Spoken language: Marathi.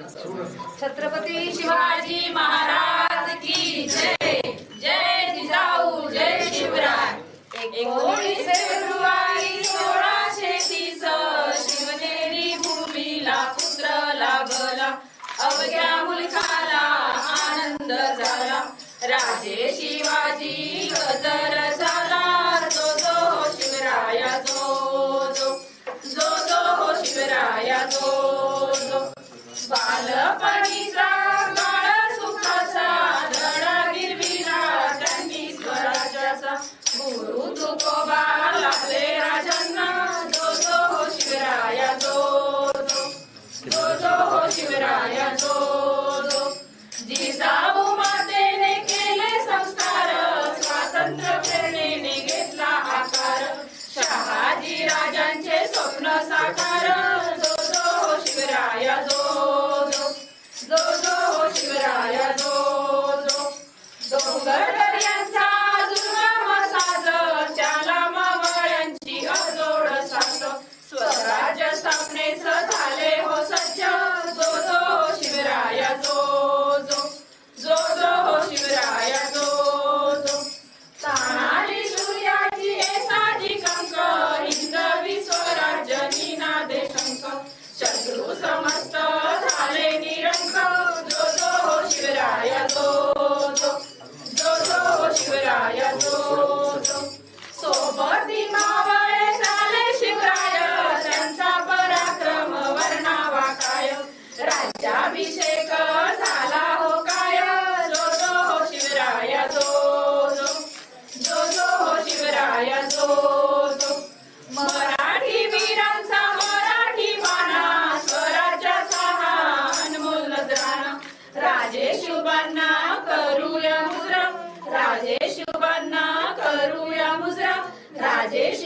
छत्रपती शिवाजी महाराज की जय. जय जिजाऊ जय शिवराय. एकोणीस फेब्रुवारी सोळाशे तीस शिवनेरी भूमीला पुत्र लाभला. अवघ्या मुलखाला आनंद झाला. राजे शिवाजी गदर झाला. जो जो शिवराया जो जो. जो जो शिवराया जो. बालपणीचा काळ सुखाचा धडा गिरविला त्यांनी स्वराज्याचा गुरु तुकोबा लागले राजांना. जो जो हो शिवराया जो जो जो जो हो शिवराया जो जो. जिजाऊ मातेने केले संस्कार स्वातंत्र्य प्रेरणेने घेतला आकार. शहाजी राजांचे स्वप्न साकार शिवराया जो जो मराठी वीरांचा मराठी बाणा अनमोल नजराणा राजे करूया मुजरा राजेश शुभांना करूया मुजरा राजेश